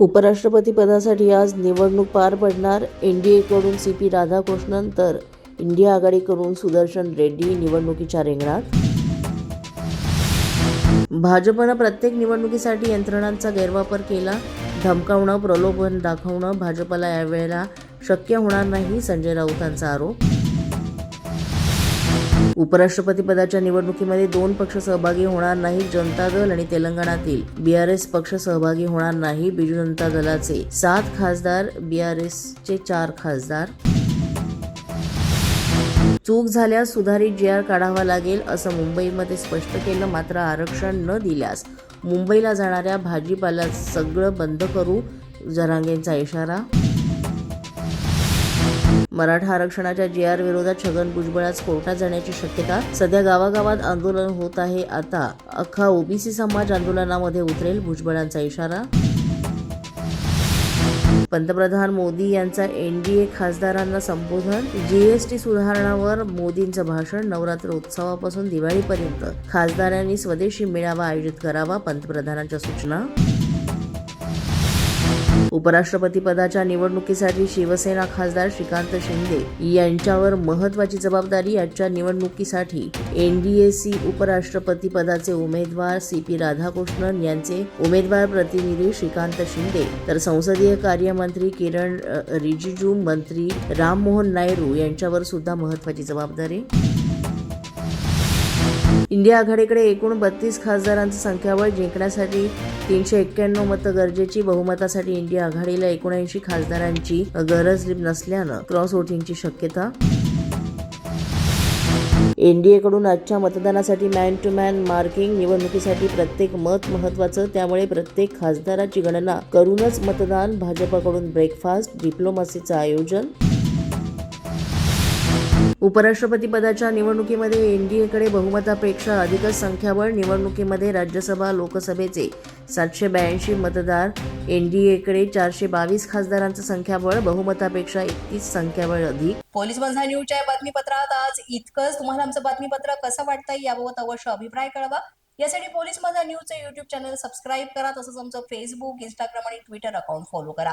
उपराष्ट्रपती पदासाठी आज निवडणूक पार पडणार. एनडीएकडून सी पी राधाकृष्णन तर इंडिया आघाडीकडून सुदर्शन रेड्डी निवडणुकीच्या रिंगणात. भाजपनं प्रत्येक निवडणुकीसाठी यंत्रणांचा गैरवापर केला. धमकावणं प्रलोभन दाखवणं भाजपला यावेळेला शक्य होणार नाही संजय राऊतांचा आरोप. उपराष्ट्रपती पदाच्या निवडणुकीमध्ये दोन पक्ष सहभागी होणार नाही जनता दल आणि तेलंगणातील. बीआरएस पक्ष सहभागी होणार नाही बिजू जनता दलाचे. सात खासदार बीआरएसचे चार खासदार. चूक झाल्यास सुधारित जी आर काढावा लागेल असं मुंबईमध्ये स्पष्ट केलं मात्र आरक्षण न दिल्यास. मुंबईला जाणाऱ्या भाजीपाला सगळं बंद करू जरांगेंचा इशारा मराठा आरक्षणाच्या जे आर विरोधात छगन भुजबळ आज कोर्टात जाण्याची शक्यता सध्या गावागावात आंदोलन होत आहे. आता अख्खा ओबीसी समाज आंदोलनामध्ये उतरेल भुजबळांचा इशारा. पंतप्रधान मोदी यांचा एनडीए खासदारांना संबोधन. जीएसटी सुधारणावर मोदींचं भाषण नवरात्र उत्सवापासून दिवाळीपर्यंत. खासदारांनी स्वदेशी मेळावा आयोजित करावा पंतप्रधानांच्या सूचना. उपराष्ट्रपतीपदाच्या निवडणुकीसाठी शिवसेना खासदार श्रीकांत शिंदे यांच्यावर महत्वाची जबाबदारी आजच्या निवडणुकीसाठी एनडीएसी उपराष्ट्रपती पदाचे उमेदवार सी पी राधाकृष्णन यांचे उमेदवार प्रतिनिधी श्रीकांत शिंदे तर संसदीय कार्यमंत्री किरण रिजिजू मंत्री राममोहन नायडू यांच्यावर सुद्धा महत्वाची जबाबदारी. इंडिया आघाडीकडे एकूण बत्तीस खासदारांचं संख्याबळ जिंकण्यासाठी तीनशे एक्क्याण्णव मतं गरजेची. बहुमतासाठी इंडिया आघाडीला एकोणऐंशी खासदारांची गरज नसल्यानं क्रॉस वोटिंगची शक्यता. एनडीएकडून आजच्या मतदानासाठी मॅन टू मॅन मार्किंग निवडणुकीसाठी प्रत्येक मत महत्वाचं त्यामुळे प्रत्येक खासदाराची गणना करूनच मतदान. भाजपाकडून ब्रेकफास्ट डिप्लोमसीचं आयोजन. उपराष्ट्रपतीपदाच्या निवडणुकीमध्ये एनडीएकडे बहुमतापेक्षा अधिकच संख्याबळ निवडणुकीमध्ये राज्यसभा लोकसभेचे सातशे ब्याऐंशी मतदार एनडीएकडे चारशे बावीस खासदारांचं संख्याबळ बहुमतापेक्षा एकतीस संख्याबळ अधिक. पोलीस बंधा न्यूजच्या बातमीपत्रात आज इतकंच. तुम्हाला आमचं बातमीपत्र कसं वाटतंय याबाबत अवश्य अभिप्राय कळवा. यासाठी पोलीस माझा न्यूजचं युट्यूब चॅनल सबस्क्राईब करा. तसंच आमचं फेसबुक इंस्टाग्राम आणि ट्विटर अकाउंट फॉलो करा.